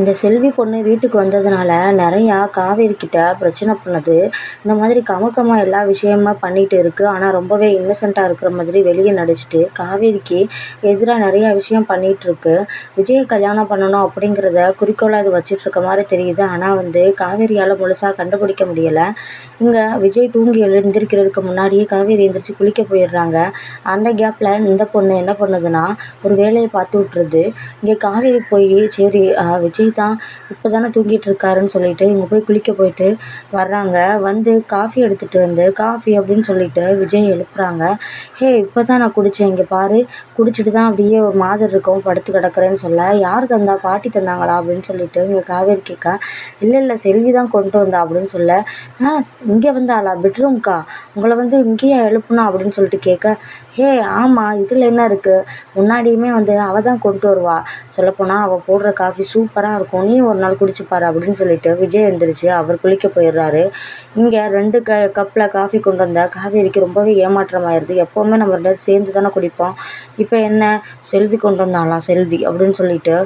இந்த செல்வி பொண்ணு வீட்டுக்கு வந்ததுனால நிறையா காவேரிக்கிட்ட பிரச்சனை பண்ணுது. இந்த மாதிரி கமக்கமாக எல்லா விஷயமா பண்ணிகிட்டு இருக்குது ஆனால் ரொம்பவே இன்னசென்ட்டாக இருக்கிற மாதிரி வெளியே நடிச்சிட்டு காவேரிக்கு எதிராக நிறையா விஷயம் பண்ணிகிட்ருக்கு விஜயை கல்யாணம் பண்ணணும் அப்படிங்கிறத குறிக்கோளாக அது வச்சிட்ருக்க மாதிரி தெரியுது. ஆனால் வந்து காவேரியால் முழுசாக கண்டுபிடிக்க முடியலை. இங்கே விஜய் தூங்கி எழுந்திருக்கிறதுக்கு முன்னாடியே காவேரி எழுந்திரிச்சு குளிக்க போயிடுறாங்க. அந்த கேப்பில் இந்த பொண்ணு என்ன பண்ணுதுன்னா ஒரு வேலையை பார்த்து விட்ருது இங்கே காவேரி போய் சரி விஜய் தான். இப்போ தானே தூங்கிட்டு இருக்காருன்னு சொல்லிட்டு இவங்க போய் குளிக்க போயிட்டு வர்றாங்க. வந்து காஃபி எடுத்துகிட்டு வந்து காஃபி அப்படின்னு சொல்லிட்டு விஜய் எழுப்புறாங்க. ஹே இப்போ தான் நான் குடித்தேன் இங்கே பாரு குடிச்சிட்டு தான் அப்படியே ஒரு மாதிரி இருக்கும் படுத்து கிடக்குறேன்னு சொல்ல. யார் தந்தா? பாட்டி தந்தாங்களா? அப்படின்னு சொல்லிட்டு இங்கே காவேரி கேட்க இல்லை இல்லை செல்வி தான் கொண்டு வந்தா அப்படின்னு சொல்ல. ஆ இங்கே வந்தாளா? பெட்ரூம்க்கா? உங்களை வந்து இங்கேயே எழுப்புனா அப்படின்னு சொல்லிட்டு கேட்க ஹே ஆமாம் இதில் என்ன இருக்குது முன்னாடியுமே வந்து அவள் தான் கொண்டு வருவா. சொல்லப்போனால் அவள் போடுற காஃபி சூப்பராக இருக்கும். நீயும் ஒரு நாள் குடிச்சு பாரு அப்படின்னு சொல்லிட்டு விஜய் எழுந்திரிச்சு அவர் குளிக்க போயிடுறாரு. இங்கே ரெண்டு க கப்பில் காஃபி கொண்டு வந்தால் காவேரிக்கு ரொம்பவே ஏமாற்றமாயிருது. எப்போவுமே நம்ம ரெண்டு சேர்ந்து தானே குடிப்போம். இப்போ என்ன? செல்வி கொண்டு வந்தாலாம் செல்வி அப்படின்னு சொல்லிட்டு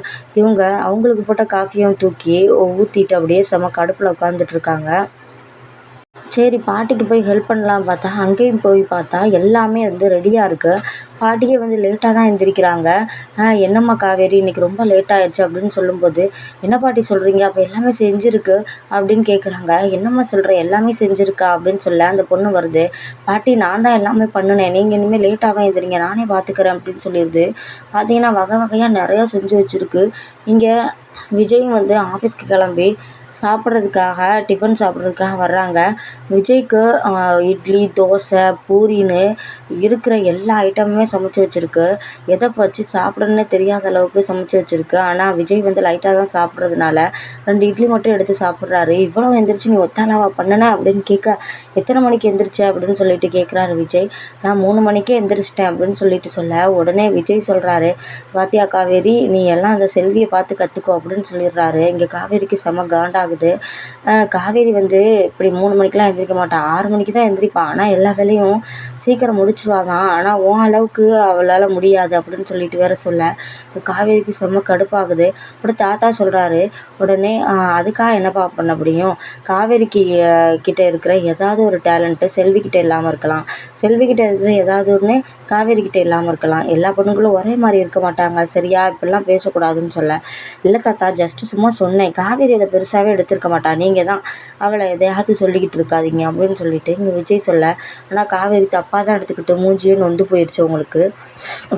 இவங்க அவங்களுக்கு போட்ட காஃபியும் தூக்கி ஊற்றிட்டு அப்படியே செம கடுப்பில் உட்காந்துட்டு இருக்காங்க. சரி பாட்டிக்கு போய் ஹெல்ப் பண்ணலாம் பார்த்தா அங்கேயும் போய் பார்த்தா எல்லாமே வந்து ரெடியாக இருக்குது பாட்டியே வந்து லேட்டாக தான் எழுந்திரிக்கிறாங்க என்னம்மா காவேரி இன்றைக்கி ரொம்ப லேட் ஆயிடுச்சு அப்படின்னு சொல்லும்போது என்ன பாட்டி சொல்கிறீங்க அப்போ எல்லாமே செஞ்சுருக்கு அப்படின்னு கேட்குறாங்க என்னம்மா சொல்கிற எல்லாமே செஞ்சுருக்கா? அப்படின்னு சொல்ல அந்த பொண்ணு வருது. பாட்டி நான் தான் எல்லாமே பண்ணினேன். நீங்கள் இனிமேல் லேட்டாக தான் எழுந்திரிங்க நானே பார்த்துக்கிறேன் அப்படின்னு சொல்லிடுது. பார்த்தீங்கன்னா வகை வகையாக நிறையா செஞ்சு வச்சுருக்கு. இங்கே விஜயும் வந்து ஆஃபீஸ்க்கு கிளம்பி சாப்பிட்றதுக்காக டிஃபன் சாப்பிட்றதுக்காக வர்றாங்க. விஜய்க்கு இட்லி தோசை பூரின்னு இருக்கிற எல்லா ஐட்டமுமே சமைச்சி வச்சுருக்கு. எதை வச்சு சாப்பிடணுன்னே தெரியாத அளவுக்கு சமைச்சி வச்சுருக்கு. ஆனால் விஜய் வந்து லைட்டாக தான் சாப்பிட்றதுனால ரெண்டு இட்லி மட்டும் எடுத்து சாப்பிட்றாரு. இவ்வளோ எந்திரிச்சு நீ ஒத்தாலாவா? பண்ணின? அப்படின்னு கேட்க எத்தனை மணிக்கு எந்திரிச்ச? அப்படின்னு சொல்லிட்டு கேட்குறாரு விஜய். நான் மூணு மணிக்கே எந்திரிச்சிட்டேன் அப்படின்னு சொல்லிட்டு சொல்ல உடனே விஜய் சொல்கிறாரு பாத்தியா காவேரி நீ எல்லாம் அந்த செல்வியை பார்த்து கற்றுக்கோ அப்படின்னு சொல்லிடுறாரு. இங்கே காவேரிக்கு செம காண்டா ஆகுது. காவேரி வந்து இப்படி மூணு மணிக்கெலாம் எழுந்திரிக்க மாட்டாள் ஆறு மணிக்கு தான் எந்திரிப்பாள் ஆனால் எல்லா வேலையும் சீக்கிரம் முடிச்சிருவா தான் ஆனால் உன் அளவுக்கு அவளால் முடியாது அப்படின்னு சொல்லிட்டு வேற சொல்ல. காவேரிக்கு செம்ம கடுப்பாகுது. அப்புறம் தாத்தா சொல்கிறாரு உடனே அதுக்காக என்னப்பா பண்ண முடியும்? காவேரிக்கு கிட்ட இருக்கிற ஏதாவது ஒரு டேலண்ட்டு செல்விக்கிட்ட இல்லாமல் இருக்கலாம். செல்விக்கிட்ட இருக்கிற ஏதாவது ஒன்று காவேரிக்கிட்ட இல்லாமல் இருக்கலாம். எல்லா பொண்ணுங்களும் ஒரே மாதிரி இருக்க மாட்டாங்க. சரியா? இப்படிலாம் பேசக்கூடாதுன்னு சொல்ல. இல்லை தாத்தா ஜஸ்ட்டு சும்மா சொன்னேன். காவேரி அதை பெருசாகவே எடுத்திருக்க மாட்டா. நீங்கள் தான் அவளை எதையாவது சொல்லிக்கிட்டு இருக்காதீங்க. அப்படின்னு சொல்லிட்டு இங்கே விஜய் சொல்ல ஆனால் காவேரி தப்பாக தான் எடுத்துக்கிட்டு மூஞ்சியே நொந்து போயிடுச்சு அவங்களுக்கு.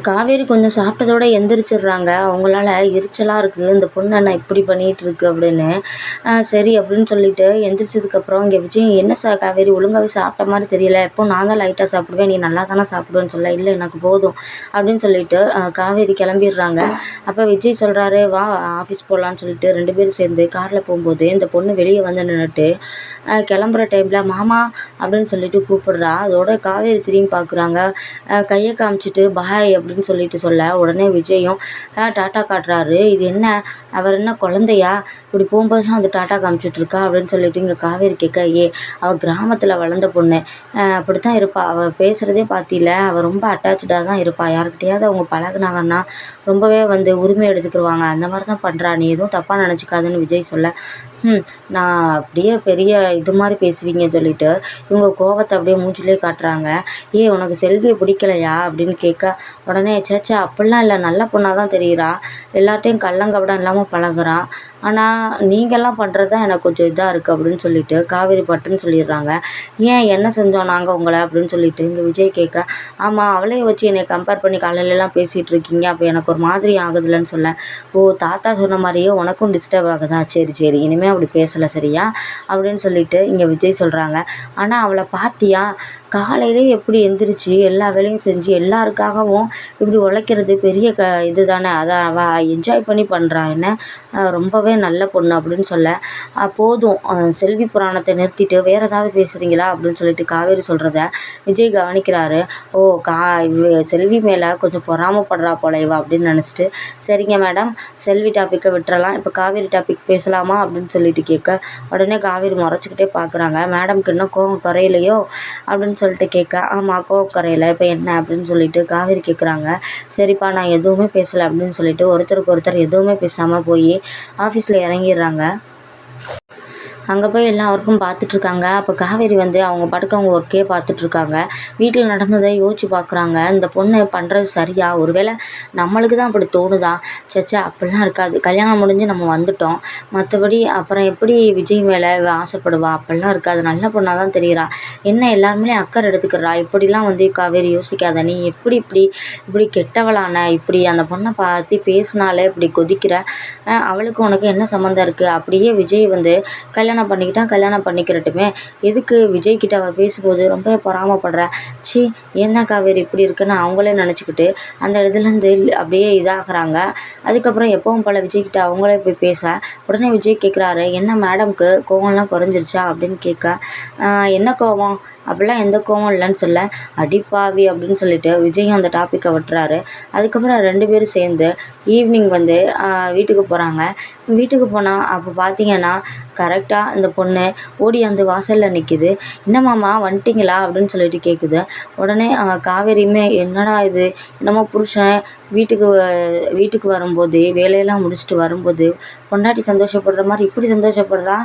காவேரி கொஞ்சம் சாப்பிட்டதோட எந்திரிச்சிடுறாங்க. அவங்களால எரிச்சலாக இருக்குது இந்த பொண்ணு என்ன இப்படி பண்ணிகிட்டு இருக்கு அப்படின்னு. சரி அப்படின்னு சொல்லிட்டு எந்திரிச்சதுக்கப்புறம் இங்கே விஜய் என்ன சா காவேரி ஒழுங்காகவே சாப்பிட்ட மாதிரி தெரியல. எப்போ நான் தான் லைட்டாக சாப்பிடுவேன். நீ நல்லா தானே சாப்பிடுவேன்னு சொல்ல. இல்லை எனக்கு போதும். அப்படின்னு சொல்லிட்டு காவேரி கிளம்பிடுறாங்க. அப்போ விஜய் சொல்கிறாரு வா ஆஃபீஸ் போகலான்னு சொல்லிட்டு ரெண்டு பேரும் சேர்ந்து காரில் போகும்போது இந்த பொண்ணு வெளியே வந்து நின்றுட்டு கிளம்புற டைமில் மாமா அப்படின்னு சொல்லிட்டு கூப்பிடுறா. அதோட காவேரி திரும்பி பார்க்குறாங்க. கையை காமிச்சிட்டு பாய் அப்படின்னு சொல்லிட்டு சொல்ல. உடனே விஜயும் டாட்டா காட்டுறாரு. இது என்ன? அவர் என்ன குழந்தையா? இப்படி போகும்போதுலாம் வந்து டாட்டா காமிச்சிட்ருக்கா அப்படின்னு சொல்லிட்டு இங்கே காவேரி கேட்க ஏ அவள் கிராமத்தில் வளர்ந்த பொண்ணு. அப்படி தான் இருப்பாள் அவள் பேசுகிறதே பார்த்தில அவள் ரொம்ப அட்டாச்சாக தான் இருப்பாள் யாருக்கிட்டையாவது அவங்க பழகுனாங்கன்னா ரொம்பவே வந்து உரிமை எடுத்துக்கிடுவாங்க அந்த மாதிரி தான் பண்ணுறா நீ எதுவும் தப்பாக நினச்சிக்காதுன்னு விஜய் சொல்ல. ம். நான் அப்படியே பெரிய இது மாதிரி பேசுவீங்கன்னு சொல்லிட்டு இவங்க கோவத்தை அப்படியே மூஞ்சிலே காட்டுறாங்க. ஏய் உனக்கு செல்வியை பிடிக்கலையா? அப்படின்னு கேட்க உடனே சேச்சா அப்படிலாம் இல்லை. நல்ல பொண்ணாக தான் தெரிகிறா எல்லார்ட்டையும் கள்ளங்கபடம் இல்லாமல் பழகுறா. ஆனால் நீங்கள்லாம் பண்ணுறது தான் எனக்கு கொஞ்சம் இதாக இருக்குது அப்படின்னு சொல்லிட்டு காவேரி பட்டுன்னு சொல்லிடுறாங்க. ஏன் என்ன செஞ்சோம் நாங்கள் உங்களை? அப்படின்னு சொல்லிட்டு இங்கே விஜய் கேட்க ஆமாம் அவளையும் வச்சு என்னை கம்பேர் பண்ணி காலையிலலாம் பேசிகிட்டு இருக்கீங்க. அப்போ எனக்கு ஒரு மாதிரி ஆகுதுலன்னு சொல்ல ஓ தாத்தா சொன்ன மாதிரியே உனக்கும் டிஸ்டர்ப் ஆகுதா? சரி சரி. இனிமேல் அப்படி பேசலை சரியா? அப்படின்னு சொல்லிட்டு இங்கே விஜய் சொல்கிறாங்க ஆனால் அவளை பார்த்தியா காலையிலே எப்படி எந்திரிச்சு எல்லா வேலையும் செஞ்சு எல்லாருக்காகவும் இப்படி உழைக்கிறது பெரிய க இது தானே அதை அவள் என்ஜாய் பண்ணி பண்ணுறா என்ன? ரொம்பவே நல்ல பொண்ணு அப்படின்னு சொல்ல. போதும். செல்வி புராணத்தை நிறுத்திட்டு வேறு ஏதாவது பேசுகிறீங்களா அப்படின்னு சொல்லிட்டு காவேரி சொல்கிறத விஜய் கவனிக்கிறாரு. ஓ கா செல்வி மேலே கொஞ்சம் பொறாமப்படுறா போல இவ அப்படின்னு நினச்சிட்டு சரிங்க மேடம் செல்வி டாப்பிக்கை விட்டுறலாம். இப்போ காவேரி டாபிக் பேசலாமா அப்படின்னு சொல்லிட்டு கேட்க உடனே காவேரி முறைச்சிக்கிட்டே பார்க்குறாங்க மேடம்க்கு இன்னும் கோவம் குறையலையோ அப்படின்னு அப்படின்னு சொல்லிட்டு கேட்க ஆமாம் கோக்கரையில் இப்போ என்ன அப்படின்னு சொல்லிட்டு காவேரி கேட்குறாங்க சரிப்பா நான் எதுவுமே பேசலை அப்படின்னு சொல்லிட்டு ஒருத்தருக்கு ஒருத்தர் எதுவுமே பேசாமல் போய் ஆஃபீஸில் இறங்கிடுறாங்க. அங்கே போய் எல்லா ஒர்க்கும் பார்த்துட்ருக்காங்க அப்போ காவேரி வந்து அவங்க பாட்டுக்கு அவங்க ஒர்க்கே பார்த்துட்ருக்காங்க வீட்டில் நடந்ததை யோசிச்சு பார்க்குறாங்க இந்த பொண்ணு பண்ணுறது சரியா? ஒருவேளை நம்மளுக்கு தான் அப்படி தோணுதா? சச்சா அப்படிலாம் இருக்காது. கல்யாணம் முடிஞ்சு நம்ம வந்துட்டோம். மற்றபடி அப்புறம் எப்படி விஜய் மேலே ஆசைப்படுவா? அப்படிலாம் இருக்காது. நல்ல பொண்ணாக தான் தெரிகிறா என்ன எல்லாருமே அக்கறை எடுத்துக்கிறா? இப்படிலாம் வந்து காவேரி யோசிக்காத. நீ எப்படி இப்படி இப்படி கெட்டவளான? இப்படி அந்த பொண்ணை பார்த்து பேசினாலே இப்படி கொதிக்கிற? அவளுக்கு உனக்கு என்ன சம்மந்தம் இருக்குது அப்படியே விஜய் வந்து கல்யாணம் கல்யாணம் பண்ணிக்கிட்டா கல்யாணம் பண்ணிக்கிறட்டுமே. எதுக்கு விஜய்கிட்ட அவள் பேசும்போது ரொம்ப பொறாமப்படுற? ச்சீ என்ன காவேரி இப்படி இருக்குன்னு அவங்களே நினச்சிக்கிட்டு அந்த இதுலேருந்து அப்படியே இதாகிறாங்க. அதுக்கப்புறம் எப்பவும் போல் விஜய்கிட்ட அவங்களே போய் பேச. உடனே விஜய் கேட்குறாரு என்ன மேடம்க்கு கோவம்லாம் குறைஞ்சிருச்சா? அப்படின்னு கேட்க என்ன கோவம்? அப்படிலாம் எந்த கோவம் இல்லைன்னு சொல்ல. அடிப்பாவி அப்படின்னு சொல்லிட்டு விஜயும் அந்த டாப்பிக்கை விட்டுறாரு. அதுக்கப்புறம் ரெண்டு பேரும் சேர்ந்து ஈவினிங் வந்து வீட்டுக்கு போகிறாங்க வீட்டுக்கு போனால் அப்போ பார்த்தீங்கன்னா கரெக்டாக அந்த பொண்ணு ஓடி அந்த வாசலில் நிற்கிது என்ன வந்துட்டிங்களா? அப்படின்னு சொல்லிட்டு கேட்குது உடனே காவேரியுமே என்னடா இது? என்னமோ புருஷன் வீட்டுக்கு வ- வீட்டுக்கு வரும்போது வேலையெல்லாம் முடிச்சுட்டு வரும்போது பொண்டாட்டி சந்தோஷப்படுற மாதிரி இப்படி சந்தோஷப்படுறா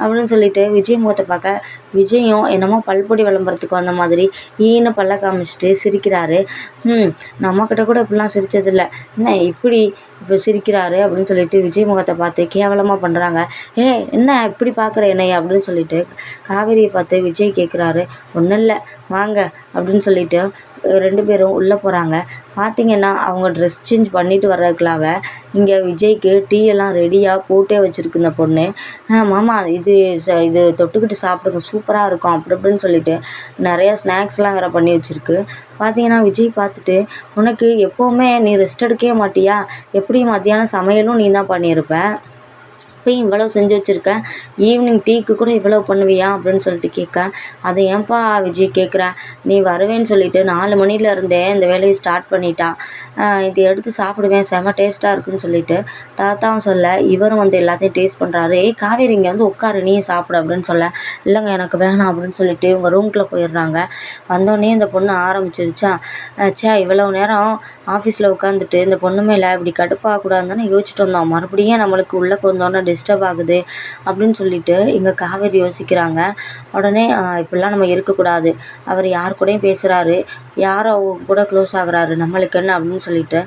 அப்படின்னு சொல்லிட்டு விஜய் முகத்தை பார்க்க விஜயும் என்னமோ பல்பொடி விளம்பரத்துக்கு வந்த மாதிரி ஈன்னு பல்ல காமிச்சிட்டு சிரிக்கிறாரு. ம் நம்மக்கிட்ட கூட இப்படிலாம் சிரிச்சதில்ல. என்ன இப்படி இப்போ சிரிக்கிறாரு? அப்படின்னு சொல்லிட்டு விஜய் முகத்தை பார்த்து கேவலமாக பண்ணுறாங்க ஏ என்ன இப்படி பார்க்குற என்னை? அப்படின்னு சொல்லிட்டு காவேரியை பார்த்து விஜய் கேட்குறாரு ஒன்றும் இல்லை வாங்க. அப்படின்னு சொல்லிட்டு ரெண்டு பேரும் உள்ளே போகிறாங்க பார்த்தீங்கன்னா அவங்க ட்ரெஸ் சேஞ்ச் பண்ணிட்டு வர்றதுக்குள்ளாவ இங்கே விஜய்க்கு டீ எல்லாம் ரெடியாக போட்டே வச்சுருக்கு இந்த பொண்ணு. மாமா இது ச- இது தொட்டுக்கிட்டு சாப்பிடுங்க சூப்பராக இருக்கும் அப்படி இப்படின்னு சொல்லிட்டு நிறையா ஸ்நாக்ஸ்லாம் வேறு பண்ணி வச்சுருக்கு. பார்த்தீங்கன்னா விஜய் பார்த்துட்டு உனக்கு எப்போவுமே நீ ரெஸ்ட் எடுக்கவே மாட்டியா? எப்படி மத்தியானம் சமையலும் நீ தான் பண்ணியிருப்ப? இப்போயும் இவ்வளோ செஞ்சு வச்சுருக்க? ஈவினிங் டீக்கு கூட இவ்வளோ பண்ணுவியா? அப்படின்னு சொல்லிட்டு கேட்க அதை ஏன்பா விஜய் கேட்குற நீ வருவேன்னு சொல்லிட்டு நாலு மணியில் இருந்தே இந்த வேலையை ஸ்டார்ட் பண்ணிட்டான். இதை இது எடுத்து சாப்பிடுவேன். செம டேஸ்ட்டாக இருக்குன்னு சொல்லிட்டு தாத்தாவும் சொல்ல இவரும் வந்து எல்லாத்தையும் டேஸ்ட் பண்ணுறாரு ஏய் காவேரி இங்கே வந்து உட்காரு. நீ சாப்பிடு அப்படின்னு சொல்ல இல்லைங்க எனக்கு வேணாம் அப்படின்னு சொல்லிட்டு இவங்க ரூம்குள்ளே போயிடுறாங்க. வந்தோடனே இந்த பொண்ணு ஆரம்பிச்சிருச்சா? சே ச்சே இவ்வளோ நேரம் ஆஃபீஸில் உட்காந்துட்டு இந்த பொண்ணு மேலே இப்படி கடுப்பாக கூடாதுன்னு யோசிச்சுட்டு வந்தோம். மறுபடியும் நம்மளுக்கு உள்ளே கொஞ்சோன்னு டிஸ்டர்ப் ஆகுது அப்படின்னு சொல்லிட்டு இங்கே காவேரி யோசிக்கிறாங்க. உடனே இப்படிலாம் நம்ம இருக்கக்கூடாது. அவர் யார் கூடயும் பேசுகிறாரு யார் அவங்க கூட க்ளோஸ் ஆகுறாரு. நம்மளுக்கு என்ன? அப்படின்னு சொல்லிட்டு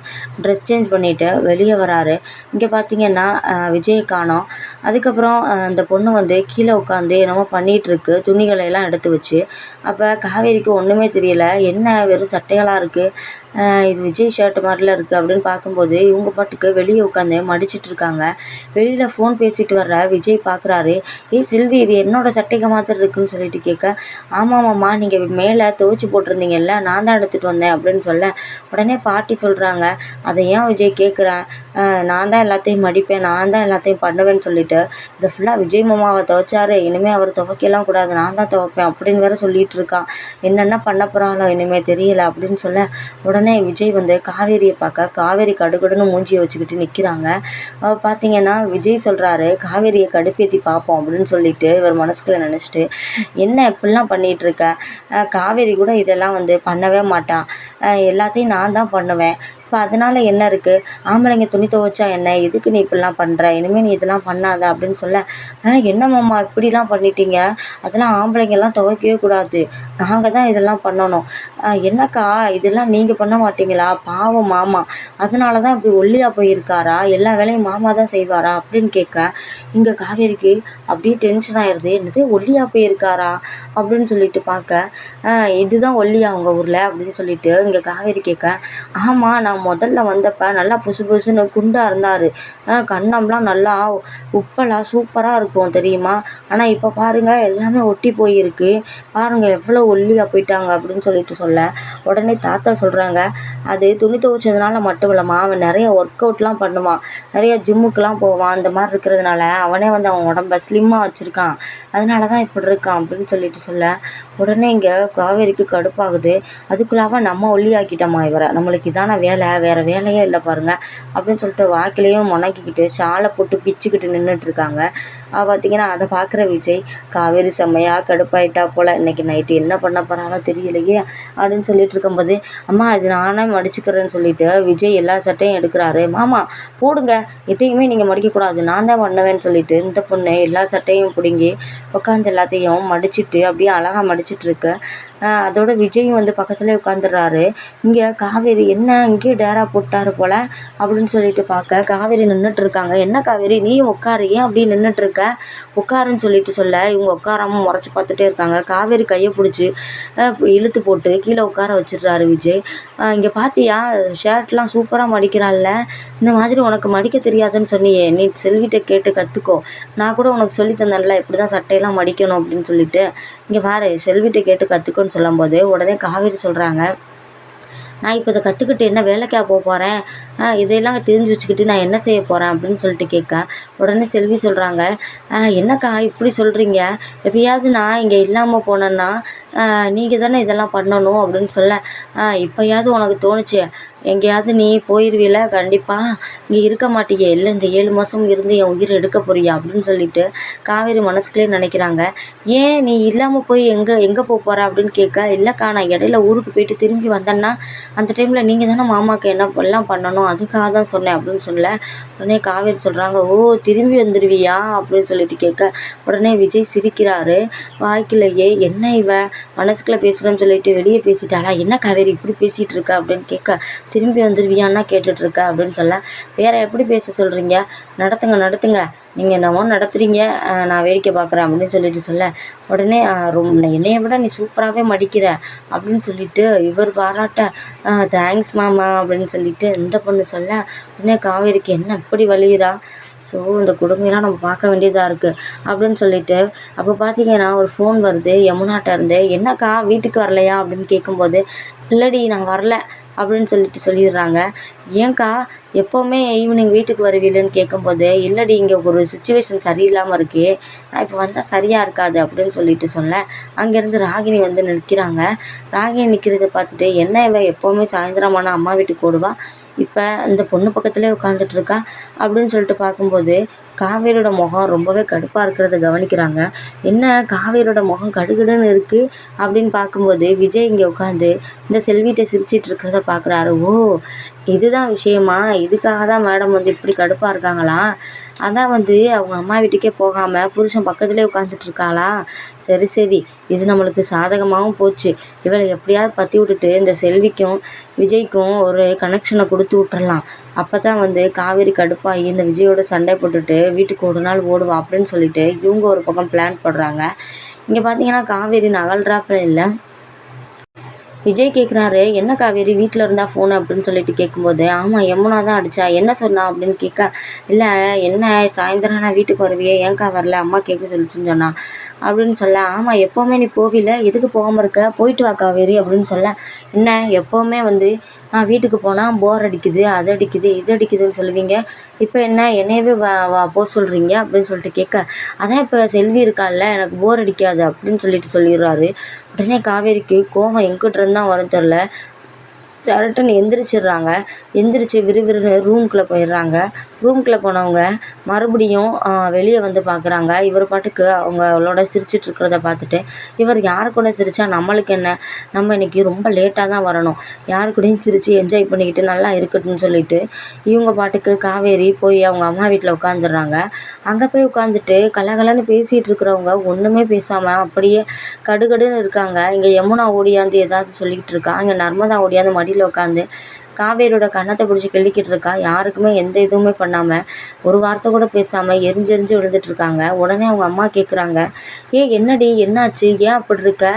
ட்ரெஸ் சேஞ்ச் பண்ணிவிட்டு வெளியே வராரு. இங்கே பார்த்தீங்கன்னா அஹ் விஜயை காணோம். அதுக்கப்புறம் அந்த பொண்ணு வந்து கீழே உட்காந்து என்னமோ பண்ணிகிட்ருக்கு துணிகளை எல்லாம் எடுத்து வச்சு. அப்போ காவேரிக்கு ஒன்றுமே தெரியல. என்ன வெறும் சட்டைகளாக இருக்குது இது விஜய் ஷர்ட் மாதிரில இருக்குது அப்படின்னு பார்க்கும்போது இவங்க பாட்டுக்கு வெளியே உட்காந்து மடிச்சிட்டு இருக்காங்க. வெளியில் ஃபோன் பேசிட்டு வர்ற விஜய் பார்க்குறாரு ஏய் செல்வி இது என்னோட சட்டைக்கு மாதிரி இருக்குன்னு சொல்லிட்டு கேட்க ஆமாம்மாம்மா நீங்கள் மேலே துவைச்சி போட்டிருந்தீங்கல்ல நான் தான் எடுத்துகிட்டு வந்தேன் அப்படின்னு சொல்ல. உடனே பாட்டி சொல்கிறாங்க அதை ஏன் விஜய் கேட்குறேன் நான் தான் எல்லாத்தையும் மடிப்பேன் நான் தான் எல்லாத்தையும் பண்ணுவேன்னு சொல்லிட்டு இதை ஃபுல்லாக விஜய் மாமாவை துவைச்சாரு. இனிமேல் அவர் துவைக்கலாம் கூடாது நான் தான் துவைப்பேன் அப்படின்னு வேற சொல்லிட்டு இருக்கான். என்னென்ன பண்ண போகிறாங்களோ இனிமேல் தெரியல அப்படின்னு சொல்ல. உடனே விஜய் வந்து காவேரியை பார்க்க காவேரி கடுகடுன்னு மூஞ்சியை வச்சுக்கிட்டு நிற்கிறாங்க பார்த்தீங்கன்னா விஜய் சொல்கிறாரு காவேரியை கடுப்பேற்றி பார்ப்போம் அப்படின்னு சொல்லிட்டு இவர் மனசுக்குள்ள நினச்சிட்டு என்ன இப்படிலாம் பண்ணிகிட்டு இருக்க? காவேரி கூட இதெல்லாம் வந்து பண்ணவே மாட்டான் எல்லாத்தையும் நான் தான் பண்ணுவேன். இப்போ அதனால் என்ன இருக்குது ஆம்பளைங்க துணி துவைச்சா என்ன? எதுக்கு நீ இப்படிலாம் பண்ணுற இனிமேல் நீ இதெல்லாம் பண்ணாத அப்படின்னு சொல்ல "ஆ, என்ன மாமா இப்படிலாம் பண்ணிட்டீங்க? அதெல்லாம் ஆம்பளைங்கெல்லாம் துவைக்கவே கூடாது. நாங்கள் தான் இதெல்லாம் பண்ணணும். என்னக்கா? இதெல்லாம் நீங்கள் பண்ண மாட்டீங்களா? பாவம் மாமா. அதனால தான் இப்படி ஒல்லியாக போயிருக்காரா? எல்லா வேலையும் மாமா தான் செய்வாரா? அப்படின்னு கேட்க இங்கே காவேரிக்கு அப்படியே டென்ஷன் ஆயிடுது என்னது ஒல்லியாக போயிருக்காரா? அப்படின்னு சொல்லிட்டு பார்க்க இதுதான் ஒல்லியா உங்கள் ஊரில்? அப்படின்னு சொல்லிட்டு இங்கே காவேரி கேட்க ஆமாம் நான் முதல்ல வந்தப்ப நல்லா புசு புசுன்னு குண்டாக இருந்தார். கன்னம்லாம் நல்லா உப்பெல்லாம் சூப்பராக இருக்கும் தெரியுமா? ஆனால் இப்போ பாருங்கள் எல்லாமே ஒட்டி போயிருக்கு. பாருங்கள் எவ்வளோ ஒல்லியாக போயிட்டாங்க அப்படின்னு சொல்லிட்டு சொல்ல. உடனே தாத்தா சொல்கிறாங்க அது துணி துவைச்சதுனால மட்டும் இல்லைம்மா அவன் நிறைய ஒர்க் அவுட்லாம் பண்ணுவான். நிறைய ஜிம்முக்கெலாம் போவான் அந்த மாதிரி இருக்கிறதுனால அவனே வந்து அவன் உடம்ப ஸ்லிம்மாக வச்சுருக்கான். அதனால தான் இப்படி இருக்கான் அப்படின்னு சொல்லிட்டு சொல்ல. உடனே இங்கே காவேரிக்கு கடுப்பாகுது. அதுக்குள்ளாக நம்ம ஒல்லியாக்கிட்டோமா இவரை? நம்மளுக்கு இதான வேலை. வீட்டில் வேறு வேலையே இல்லை பாருங்கள் அப்படின்னு சொல்லிட்டு வாக்கிலையும் முனக்கிக்கிட்டு ஷாலை போட்டு பிச்சுக்கிட்டு நின்றுட்டுருக்காங்க பார்த்தீங்கன்னா அதை பார்க்குற விஜய் காவேரி செம்மையாக கடுப்பாயிட்டா போல் இன்றைக்கி நைட்டு என்ன பண்ண போகிறானோ தெரியலையே அப்படின்னு சொல்லிட்டு இருக்கும்போது அம்மா இது நானே மடிச்சுக்கிறேன்னு சொல்லிட்டு விஜய் எல்லா சட்டையும் எடுக்கிறாரு. மாமா போடுங்க எதையுமே நீங்கள் மடிக்கக்கூடாது நான் தான் பண்ணுவேன்னு சொல்லிட்டு இந்த பொண்ணு எல்லா சட்டையும் பிடுங்கி உட்காந்து எல்லாத்தையும் மடிச்சிட்டு அப்படியே அழகாக மடிச்சிட்டு இருக்கு. அதோட விஜயும் வந்து பக்கத்துலேயே உட்காந்துடுறாரு இங்கே காவேரி என்ன? இங்கேயே டேரா போட்டாரு போல்? அப்படின்னு சொல்லிட்டு பார்க்க காவேரி நின்றுட்டு இருக்காங்க என்ன காவேரி? நீயும் உட்காரு. ஏன் அப்படி நின்றுட்டு இருக்க உட்காருன்னு சொல்லிட்டு சொல்ல இவங்க உட்காராம முறைச்சி பார்த்துட்டே இருக்காங்க. காவேரி கையை பிடிச்சி இழுத்து போட்டு கீழே உட்கார வச்சிடுறாரு விஜய். இங்கே பார்த்தியா ஷர்ட்லாம் சூப்பராக மடிக்கிறாள்ல. இந்த மாதிரி உனக்கு மடிக்க தெரியாதுன்னு சொன்னியே. நீ செல்விட்ட கேட்டு கற்றுக்கோ நான் கூட உனக்கு சொல்லி தந்தேன்ல இப்படி தான் சட்டையெல்லாம் மடிக்கணும் அப்படின்னு சொல்லிட்டு இங்கே பாரு செல்விட்ட கேட்டு கற்றுக்கோன்னு சொல்லும்போது உடனே காவேரி சொல்கிறாங்க நான் இப்போ இதை கற்றுக்கிட்டு என்ன வேலைக்கா போக போகிறேன் இதையெல்லாம் தெரிஞ்சு வச்சுக்கிட்டு நான் என்ன செய்ய போகிறேன் அப்படின்னு சொல்லிட்டு கேட்க. உடனே செல்வி சொல்கிறாங்க என்னக்கா இப்படி சொல்கிறீங்க எப்பயாவது நான் இங்கே இல்லாமல் போனேன்னா நீங்கள் தானே இதெல்லாம் பண்ணணும்? அப்படின்னு சொல்ல இப்போயாவது உனக்கு தோணுச்சு. எங்கேயாவது நீ போயிடுவீல கண்டிப்பாக இங்கே இருக்க மாட்டீங்க இல்லை இந்த ஏழு மாதம் இருந்து என் உயிரை எடுக்க போறியா? அப்படின்னு சொல்லிட்டு காவேரி மனசுக்குள்ளே நினைக்கிறாங்க. ஏன் நீ இல்லாமல் போய் எங்கே எங்கே போக போகிற அப்படின்னு கேட்க இல்லைக்கா நான் இடையில ஊருக்கு போயிட்டு திரும்பி வந்தேன்னா அந்த டைமில் நீங்கள் தானே மாமாவுக்கு என்ன எல்லாம் பண்ணணும்? அதுக்காக தான் சொன்னேன் அப்படின்னு சொல்ல உடனே காவேரி சொல்கிறாங்க ஓ திரும்பி வந்துடுவியா அப்படின்னு சொல்லிட்டு கேட்க உடனே விஜய் சிரிக்கிறாரு. வாழ்க்கையிலேயே என்ன இவ? மனசுக்குள்ளே பேசுகிறேன்னு சொல்லிட்டு வெளியே பேசிட்டாளா? என்ன காவேரி இப்படி பேசிகிட்டு இருக்கா? அப்படின்னு கேட்க திரும்பி வந்துடுவியான்னா கேட்டுட்ருக்க அப்படின்னு சொல்ல வேறு எப்படி பேச சொல்கிறீங்க நடத்துங்க நடத்துங்க. நீங்கள் என்னவோ நடத்துகிறீங்க நான் வேடிக்கை பார்க்குறேன் அப்படின்னு சொல்லிட்டு சொல்ல உடனே ரொம்ப என்னையை விட நீ சூப்பராகவே மடிக்கிற அப்படின்னு சொல்லிட்டு இவர் பாராட்ட தேங்க்ஸ் மாமா அப்படின்னு சொல்லிட்டு இந்த பொண்ணு சொல்ல உடனே காவேரிக்கு என்ன இப்படி வலிகிறா ஸோ இந்த கொடுமையெல்லாம் நம்ம பார்க்க வேண்டியதாக இருக்குது அப்படின்னு சொல்லிட்டு அப்போ பார்த்தீங்கன்னா ஒரு ஃபோன் வருது யமுனாட்ட இருந்து என்னக்கா வீட்டுக்கு வரலையா? அப்படின்னு கேட்கும்போது இல்லடி நான் வரல. அப்படின்னு சொல்லிட்டு சொல்லிடுறாங்க. ஏன்க்கா எப்போவுமே ஈவினிங் வீட்டுக்கு வருவீங்கன்னு கேட்கும்போது இல்லடி இங்கே ஒரு சுச்சுவேஷன் சரியில்லாமல் இருக்கு. நான் இப்போ வந்தால் சரியாக இருக்காது அப்படின்னு சொல்லிட்டு சொல்ல. அங்கேருந்து ராகினி வந்து நிற்கிறாங்க. ராகினி நிற்கிறத பார்த்துட்டு என்ன இவன் எப்போவுமே சாயந்தரமான அம்மா வீட்டுக்கு ஓடுவா? இப்போ இந்த பொண்ணு பக்கத்துலேயே உட்காந்துட்ருக்கா அப்படின்னு சொல்லிட்டு பார்க்கும்போது காவேரியோட முகம் ரொம்பவே கடுப்பாக இருக்கிறத கவனிக்கிறாங்க. என்ன காவேரியோட முகம் கடுகடுன்னு இருக்குது அப்படின்னு பார்க்கும்போது விஜய் இங்கே உட்காந்து இந்த செல்விகிட்ட சிரிச்சிட்டு இருக்கிறத பார்க்குறாரு. ஓ இதுதான் விஷயமா? இதுக்காக தான் மேடம் வந்து இப்படி கடுப்பாக இருக்காங்களா? அதான் வந்து அவங்க அம்மா வீட்டுக்கே போகாமல் புருஷன் பக்கத்துலேயே உட்காந்துட்ருக்காளா சரி சரி. இது நம்மளுக்கு சாதகமாகவும் போச்சு. இவளை எப்படியாவது பற்றி விட்டுட்டு இந்த செல்விக்கும் விஜய்க்கும் ஒரு கனெக்ஷனை கொடுத்து விட்டுறலாம். அப்போ தான் வந்து காவேரி கடுப்பாகி இந்த விஜயோட சண்டை போட்டுட்டு வீட்டுக்கு ஒரு நாள் ஓடுவா அப்படின்னு சொல்லிட்டு இவங்க ஒரு பக்கம் பிளான் போடுறாங்க இங்கே பார்த்தீங்கன்னா காவேரி நகல் ட்ராப்பில் இல்லை. விஜய் கேட்குறாரு என்ன காவேரி வீட்டில் இருந்தால் ஃபோனு அப்படின்னு சொல்லிட்டு கேட்கும்போது ஆமாம் யமுனா தான் அடித்தா என்ன சொன்னா? அப்படின்னு கேட்க இல்லை என்ன சாயந்தரம் நான் வீட்டுக்கு வருவியே ஏன்க்கா வரல அம்மா கேட்க சொல்லிச்சுன்னு சொன்னா. அப்படின்னு சொல்ல ஆமாம் எப்போவுமே நீ போவில எதுக்கு போகாமல் இருக்க? போயிட்டு வா காவேரி அப்படின்னு சொல்ல என்ன எப்போவுமே வந்து நான் வீட்டுக்கு போனால் போர் அடிக்குது அது அடிக்குது இது அடிக்குதுன்னு சொல்லுவீங்க. இப்போ என்ன என்னையவே வா வா போக சொல்கிறீங்க அப்படின்னு சொல்லிட்டு கேட்க அதான் இப்போ செல்வி இருக்கால்ல எனக்கு போர் அடிக்காது அப்படின்னு சொல்லிட்டு சொல்லிடுறாரு. உடனே காவேரிக்கு கோவம் எங்கிட்டேருந்து தான் வரும் தெரில சரட்டுன்னு எந்திரிச்சிடுறாங்க. எந்திரிச்சு விறுவிறுன்னு ரூம்குள்ளே போயிடுறாங்க. ரூம்குள்ளே போனவங்க மறுபடியும் வெளியே வந்து பார்க்குறாங்க இவர் பாட்டுக்கு அவங்களோட சிரிச்சிட்ருக்கிறத பார்த்துட்டு இவர் யார் கூட சிரித்தா நம்மளுக்கு என்ன? நம்ம இன்றைக்கி ரொம்ப லேட்டாக தான் வரணும். யார் கூடயும் சிரித்து என்ஜாய் பண்ணிக்கிட்டு நல்லா இருக்கட்டும்னு சொல்லிட்டு இவங்க பாட்டுக்கு காவேரி போய் அவங்க அம்மா வீட்டில் உட்காந்துடுறாங்க அங்கே போய் உட்காந்துட்டு கலகலன்னு பேசிகிட்டு இருக்கிறவங்க ஒன்றுமே பேசாமல் அப்படியே கடுகடுன்னு இருக்காங்க. இங்கே யமுனா ஓடியாந்து ஏதாவது சொல்லிக்கிட்டு இருக்கா? இங்கே நர்மதா ஓடியாந்து மடியில் உட்காந்து காவேரியோட கன்னத்தை பிடிச்சி கிள்ளிக்கிட்டு இருக்கா. யாருக்குமே எந்த இதுவுமே பண்ணாமல் ஒரு வார்த்தை கூட பேசாமல் எரிஞ்சு எரிஞ்சு விழுந்துட்டுருக்காங்க. உடனே அவங்க அம்மா கேட்குறாங்க ஏ என்னடி என்னாச்சு? ஏன் அப்படி இருக்க?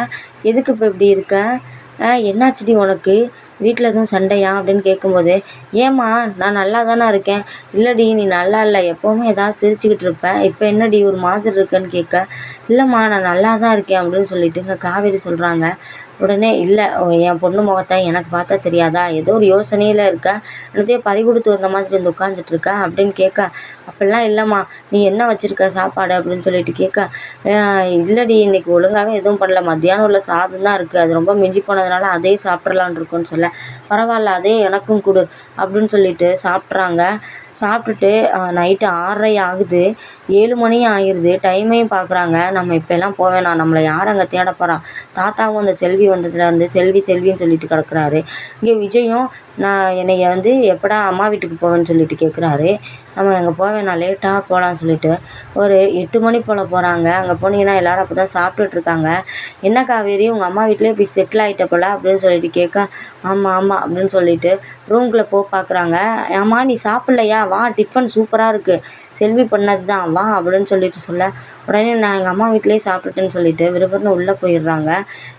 எதுக்கு இப்போ இப்படி இருக்க? என்னாச்சுடி உனக்கு? வீட்டில் எதுவும் சண்டையா? அப்படின்னு கேட்கும்போது ஏம்மா நான் நல்லா தானே இருக்கேன். இல்லைடி நீ நல்லா இல்லை. எப்போவுமே ஏதாவது சிரிச்சுக்கிட்டு இருப்ப. இப்போ என்னடி ஒரு மாதிரி இருக்கேன்னு கேட்க இல்லைம்மா நான் நல்லா தான் இருக்கேன். அப்படின்னு சொல்லிட்டு இங்கே காவேரி சொல்கிறாங்க உடனே இல்லை என் பொண்ணு முகத்தை எனக்கு பார்த்தா தெரியாதா? ஏதோ ஒரு யோசனையில் இருக்கேன் என்னத்தையோ பறி கொடுத்து வந்த மாதிரி வந்து உட்காந்துட்டு அப்படின்னு கேட்க. அப்படிலாம் இல்லைம்மா. நீ என்ன வச்சுருக்க? சாப்பாடு? அப்படின்னு சொல்லிட்டு கேட்க. இல்லைடி இன்றைக்கி இன்னைக்கு ஒழுங்காகவே எதுவும் பண்ணல. மத்தியானம் உள்ள சாதம் தான் இருக்குது அது ரொம்ப மிஞ்சி போனதுனால அதே சாப்பிட்றலான் இருக்குன்னு சொல்ல. பரவாயில்ல அதே எனக்கும் கொடு. அப்படின்னு சொல்லிட்டு சாப்பிட்றாங்க. சாப்பிட்டுட்டு நைட்டு ஆறரை ஆகுது. ஏழு மணி ஆகிருது டைமையும் பார்க்குறாங்க நம்ம இப்போல்லாம் போக வேணாம். நம்மளை யார் அங்கே தேட போகிறா தாத்தாவும் அந்த செல்வி வந்ததுலேருந்து செல்வி செல்வின்னு சொல்லிட்டு கிடக்குறாரு. இங்கே விஜயும் நான் என்னைய வந்து எப்படா அம்மா வீட்டுக்கு போவேன்னு சொல்லிட்டு கேட்குறாரு நம்ம அங்கே போக வேணாம். லேட்டாக போகலான்னு சொல்லிட்டு. ஒரு எட்டு மணி போல் போகிறாங்க அங்கே போனீங்கன்னா எல்லோரும் அப்போ தான் சாப்பிட்டுட்டு இருக்காங்க. என்ன காவேரி உங்கள் அம்மா வீட்டிலே போய் செட்டில் ஆகிட்ட போல அப்படின்னு சொல்லிட்டு கேட்க ஆமாம் ஆமாம் அப்படின்னு சொல்லிட்டு ரூம்குள்ளே போக பார்க்குறாங்க அம்மா நீ சாப்பிட்லையா? வா டிஃபன் சூப்பராக இருக்குது செல்வி பண்ணது தான் வா அப்படின்னு சொல்லிட்டு சொல்ல உடனே நான் எங்கள் அம்மா வீட்டிலேயே சாப்பிட்டுட்டேன்னு சொல்லிட்டு விறுவிறுன்னு உள்ளே போயிடுறாங்க.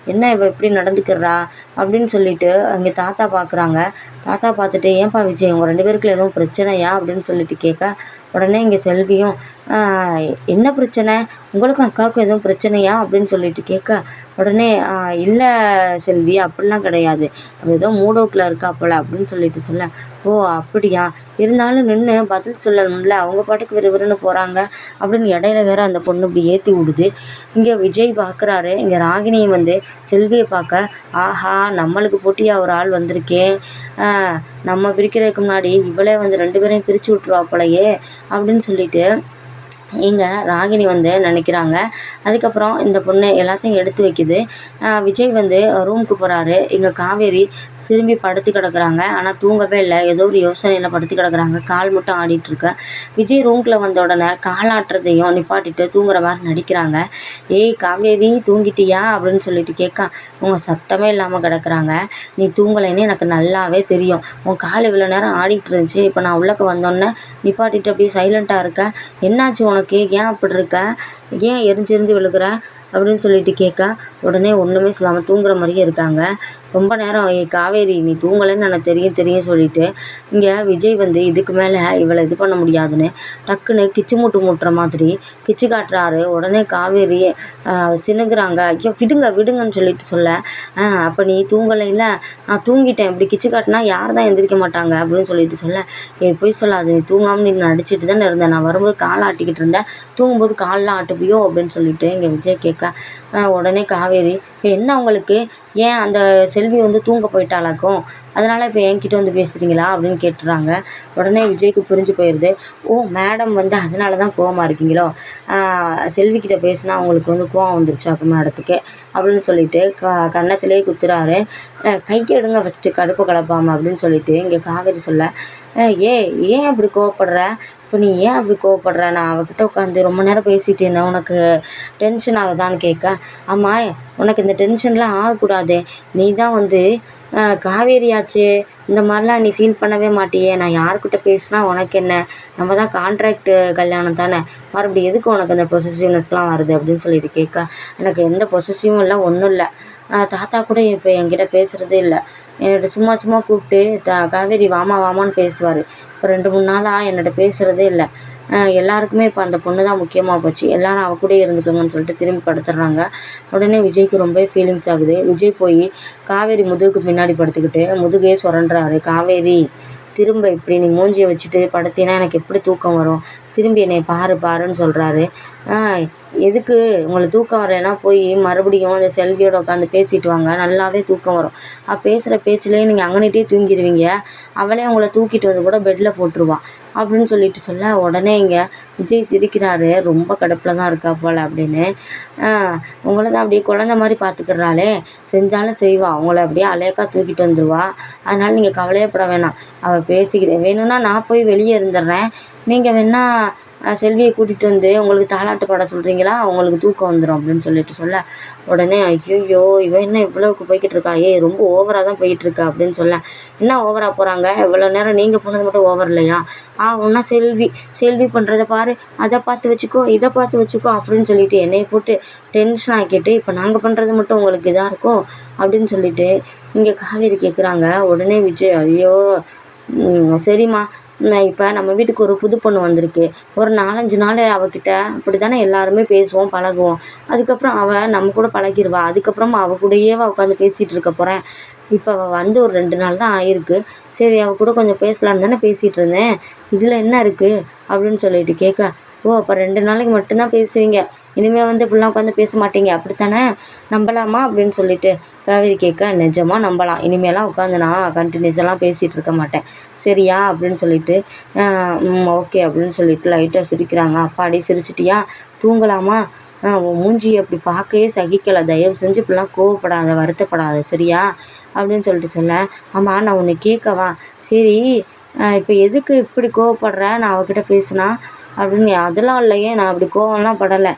என்ன இவள் இப்படி நடந்துக்கிறா? அப்படின்னு சொல்லிட்டு அங்கே தாத்தா பார்க்குறாங்க தாத்தா பார்த்துட்டு ஏன்பா விஜய் உங்கள் ரெண்டு பேருக்குள்ள எதுவும் பிரச்சனையா? அப்படின்னு சொல்லிட்டு கேட்க உடனே இங்கே செல்வியும் என்ன பிரச்சனை? உங்களுக்கும் அக்காவுக்கும் எதுவும் பிரச்சனையா? அப்படின்னு சொல்லிட்டு கேட்க உடனே இல்லை செல்வி அப்படிலாம் கிடையாது. அது ஏதோ மூட் அவுட்டில் இருக்கா போல் அப்படின்னு சொல்லிட்டு சொல்ல ஓ அப்படியா? இருந்தாலும் நின்று பதில் சொல்லணும்ல. அவங்க பாட்டுக்கு விறுவிறுன்னு போகிறாங்க அப்படின்னு இடையில வேற அந்த பொண்ணு இப்படி ஏற்றி விடுது. இங்கே விஜய் பார்க்குறாரு இங்கே ராகினியும் வந்து செல்வியை பார்க்க ஆஹா நம்மளுக்கு போட்டியாக ஒரு ஆள் வந்திருக்கே? நம்ம பிரிக்கிறதுக்கு முன்னாடி இவளே வந்து ரெண்டு பேரையும் பிரித்து விட்ருவா அப்படின்னு சொல்லிட்டு இங்கே ராகினி வந்து நினைக்கிறாங்க. அதுக்கப்புறம் இந்த பொண்ணு எல்லாத்தையும் எடுத்து வைக்குது. ஆஹ் விஜய் வந்து ரூமுக்கு போகிறாரு இங்கே காவேரி திரும்பி படுத்து கிடக்குறாங்க. ஆனால் தூங்கவே இல்லை. ஏதோ ஒரு யோசனையில் படுத்து கிடக்குறாங்க. கால் மட்டும் ஆடிட்டு இருக்க. விஜய் ரூம்குள்ளே வந்த உடனே காலாட்டுறதையும் நிப்பாட்டிட்டு தூங்குற மாதிரி நடிக்கிறாங்க. ஏய் காவேரி தூங்கிட்டியா? அப்படின்னு சொல்லிட்டு கேட்க உங்கள் சத்தமே இல்லாமல் கிடக்குறாங்க. நீ தூங்கலைன்னு எனக்கு நல்லாவே தெரியும். உன் கால் இவ்வளோ நேரம் ஆடிட்டு இருந்துச்சு. இப்போ நான் உள்ளக்க வந்தோன்னே நிப்பாட்டிட்டு அப்படியே சைலண்ட்டாக இருக்க. என்னாச்சு உனக்கு? ஏன் அப்படி இருக்க? ஏன் எரிஞ்சு எரிஞ்சு விழுகிற? அப்படின்னு சொல்லிட்டு கேட்க உடனே ஒன்றுமே சொல்லாமல் தூங்குற மாதிரியே இருக்காங்க. ரொம்ப நேரம் காவேரி நீ தூங்கலைன்னு எனக்கு தெரியும் தெரியும் சொல்லிட்டு இங்கே விஜய் வந்து இதுக்கு மேலே இவளை இது பண்ண முடியாதுன்னு டக்குன்னு கிச்சு மூட்டு மூட்டுற மாதிரி கிச்சு காட்டுறாரு. உடனே காவேரி ஆஹ், சினுங்குறாங்க ஐயோ விடுங்க விடுங்கன்னு சொல்லிட்டு சொல்ல அப்போ நீ தூங்கலைல்ல? நான் தூங்கிட்டேன். இப்படி கிச்சு காட்டினா யார் தான் எந்திரிக்க மாட்டாங்க? அப்படின்னு சொல்லிட்டு சொல்ல ஏ போய் சொல்லாது. நீ தூங்காமல் நீ நடிச்சிட்டு தானே இருந்தேன் நான் வரும்போது கால் ஆட்டிக்கிட்டு இருந்தேன். தூங்கும்போது கால்லாம் ஆட்டுப்பியோ அப்படின்னு சொல்லிட்டு இங்கே விஜய் கேட்க உடனே காவேரி இப்போ என்ன உங்களுக்கு? ஏன் அந்த செல்வி வந்து தூங்க போயிட்டாளாக்கும்? அதனால் இப்போ என்கிட்ட வந்து பேசுகிறீங்களா அப்படின்னு கேட்டுறாங்க. உடனே விஜய்க்கு புரிஞ்சு போயிடுது ஓ மேடம் வந்து அதனால தான் கோவமாக இருக்கீங்களோ செல்விக்கிட்ட பேசினா அவங்களுக்கு வந்து கோவம் வந்துருச்சாக்கு மேடத்துக்கு அப்படின்னு சொல்லிட்டு க கன்னத்திலே குத்துறாரு. அஹ், எடுங்க ஃபஸ்ட்டு கடுப்பு கலப்பாமல் அப்படின்னு சொல்லிட்டு இங்கே காவேரி சொல்ல ஏ ஏன் அப்படி கோவப்படுற? இப்போ நீ ஏன் அப்படி கோவப்படுற? நான் அவகிட்ட உட்காந்து ரொம்ப நேரம் பேசிட்டேனே உனக்கு டென்ஷன் ஆகுதான்னு கேட்க ஆமாம் உனக்கு இந்த டென்ஷன்லாம் ஆகக்கூடாதே. நீ தான் வந்து அஹ், காவேரியாச்சே இந்த மாதிரிலாம் நீ ஃபீல் பண்ணவே மாட்டியே. நான் யாருக்கிட்ட பேசினா உனக்கு என்ன? நம்ம தான் கான்ட்ராக்ட் கல்யாணம் தானே. மறுபடியும் எதுக்கு உனக்கு அந்த பொசசிவ்னஸ்லாம் வருது அப்படின்னு சொல்லிட்டு கேட்க எனக்கு எந்த பொசசிவும் இல்லை ஒன்றும் இல்லை. தாத்தா கூட இப்போ என்கிட்ட பேசுகிறதே இல்லை. என்னோட சும்மா சும்மா கூப்பிட்டு த காவேரி வாமா வாமான்னு பேசுவார். இப்போ ரெண்டு மூணு நாளாக என்னோட பேசுகிறதே இல்லை. எல்லாருக்குமே இப்போ அந்த பொண்ணு தான் முக்கியமாக போச்சு. எல்லாரும் அவ கூடயே இருந்துக்கோங்கன்னு சொல்லிட்டு திரும்பி படுத்துடுறாங்க உடனே விஜய்க்கு ரொம்ப ஃபீலிங்ஸ் ஆகுது. விஜய் போய் காவேரி முதுகுக்கு பின்னாடி படுத்துக்கிட்டு முதுகே சுரண்டுறாரு. காவேரி திரும்ப இப்படி நீ மூஞ்சியை வச்சுட்டு படுத்தினா எனக்கு எப்படி தூக்கம் வரும்? திரும்பி என்னை பாரு பாருன்னு சொல்கிறாரு எதுக்கு? உங்களை தூக்கம் வரலைன்னா போய் மறுபடியும் அந்த செல்வியோட உட்காந்து பேசிட்டு வாங்க. நல்லாவே தூக்கம் வரும். அவள் பேசுகிற பேச்சிலே நீங்கள் அங்கனிட்டே தூங்கிடுவீங்க. அவளே உங்களை தூக்கிட்டு வந்து கூட பெட்டில் போட்டுருவான் அப்படின்னு சொல்லிட்டு சொல்ல உடனே இங்கே விஜய் சிரிக்கிறாரு. ரொம்ப கடுப்பில் தான் இருக்கா போல் அப்படின்னு. உங்களை தான் அப்படியே குழந்த மாதிரி பார்த்துக்கிறாளே செஞ்சாலும் செய்வா. உங்களை அப்படியே அலேக்கா தூக்கிட்டு வந்துடுவா அதனால் நீங்கள் கவலையப்பட வேணாம். அவள் பேசிக்கிறேன் வேணும்னா நான் போய் வெளியே இருந்துடுறேன் நீங்கள் வேணா செல்வியை கூட்டிகிட்டு வந்து உங்களுக்கு தாலாட்டு பாட சொல்கிறீங்களா உங்களுக்கு தூக்கம் வந்துடும் அப்படின்னு சொல்லிட்டு சொல்ல. உடனே ஐயோ இவன் என்ன இவ்வளோக்கு போய்கிட்டு இருக்கா? ஏய் ரொம்ப ஓவராக தான் போயிட்டு இருக்கா அப்படின்னு சொல்ல. என்ன ஓவராக போகிறாங்க இவ்வளோ நேரம் நீங்கள் போனது மட்டும் ஓவர் இல்லையா? ஆ ஒன்றா செல்வி செல்வி பண்ணுறத பாரு. அதை பார்த்து வச்சுக்கோ இதை பார்த்து வச்சுக்கோ அப்படின்னு சொல்லிட்டு என்னையை போட்டு டென்ஷன் ஆக்கிட்டு இப்போ நாங்கள் பண்ணுறது மட்டும் உங்களுக்கு இதாக இருக்கும் அப்படின்னு சொல்லிட்டு இங்கே காவேரி கேட்குறாங்க உடனே விஜய் ஐயோ சரிம்மா. நான் இப்போ நம்ம வீட்டுக்கு ஒரு புது பொண்ணு வந்திருக்கு. ஒரு நாலஞ்சு நாள் அவகிட்ட அப்படி தானே எல்லாருமே பேசுவோம் பழகுவோம். அதுக்கப்புறம் அவள் நம்ம கூட பழகிடுவா அதுக்கப்புறமா அவள் கூடயேவா உட்காந்து பேசிகிட்டு இருக்க போகிறேன் இப்போ அவள் வந்து ஒரு ரெண்டு நாள் தான் ஆயிருக்கு. சரி அவள் கூட கொஞ்சம் பேசலான்னு தானே பேசிகிட்டு இருந்தேன். இதில் என்ன இருக்குது அப்படின்னு சொல்லிட்டு கேட்க ஓ அப்போ ரெண்டு நாளைக்கு மட்டும்தான் பேசுவீங்க. இனிமேல் வந்து இப்படிலாம் உட்காந்து பேச மாட்டீங்க. அப்படித்தானே? நம்பலாமா? அப்படின்னு சொல்லிட்டு காவேரி கேட்க நிஜமாக நம்பலாம். இனிமேலாம் உட்காந்து நான் கண்டினியூஸெல்லாம் பேசிகிட்டு இருக்க மாட்டேன். சரியா? அப்படின்னு சொல்லிட்டு ஓகே அப்படின்னு சொல்லிட்டு லைட்டாக சிரிக்கிறாங்க. அப்பாடி சிரிச்சிட்டியா? தூங்கலாமா? உன் மூஞ்சி அப்படி பார்க்கவே சகிக்கலை. தயவு செஞ்சு இப்படிலாம் கோவப்படாத வருத்தப்படாத. சரியா? அப்படின்னு சொல்லிட்டு சொல்ல ஆமாம் நான் உன்னை கேட்கவா? சரி இப்போ எதுக்கு இப்படி கோவப்படுற? நான் அவகிட்ட பேசுனா அப்படின்னு அதெல்லாம் இல்லையே நான் அப்படி கோவம்லாம் படலை.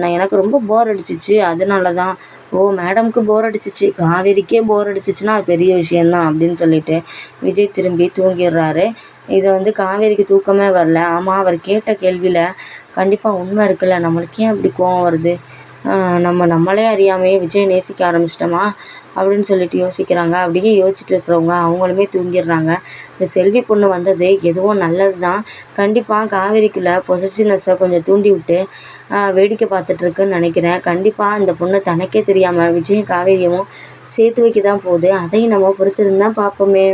நான் எனக்கு ரொம்ப போர் அடிச்சிச்சு. அதனால தான் ஓ மேடம்க்கு போர் அடிச்சிச்சு. காவேரிக்கே போர் அடிச்சிச்சுன்னா அது பெரிய விஷயந்தான் அப்படின்னு சொல்லிட்டு விஜய் திரும்பி தூங்கிடுறாரு. இதை வந்து காவேரிக்கு தூக்கமே வரல. ஆமாம் அவர் கேட்ட கேள்வியில் கண்டிப்பாக உண்மை இருக்குல்ல. நம்மளுக்கு ஏன் அப்படி கோவம் வருது? நம்ம நம்மளே அறியாமையே விஜய் நேசிக்க ஆரம்பிச்சிட்டோமா அப்படின்னு சொல்லிட்டு யோசிக்கிறாங்க. அப்படியே யோசிச்சுட்டு இருக்கிறவங்க அவங்களுமே தூங்கிடுறாங்க. இந்த செல்வி பொண்ணு வந்தது எதுவும் நல்லது தான் கண்டிப்பாக காவேரிக்குள்ளே பொசசிவ்னஸை கொஞ்சம் தூண்டி விட்டு வேடிக்கை பார்த்துட்ருக்குன்னு நினைக்கிறேன். கண்டிப்பாக இந்த பொண்ணு தனக்கே தெரியாமல் விஜயும் காவேரியமும் சேர்த்து வைக்க தான் போகுது. அதையும் நம்ம பொறுத்திருந்தான் பார்ப்போமே.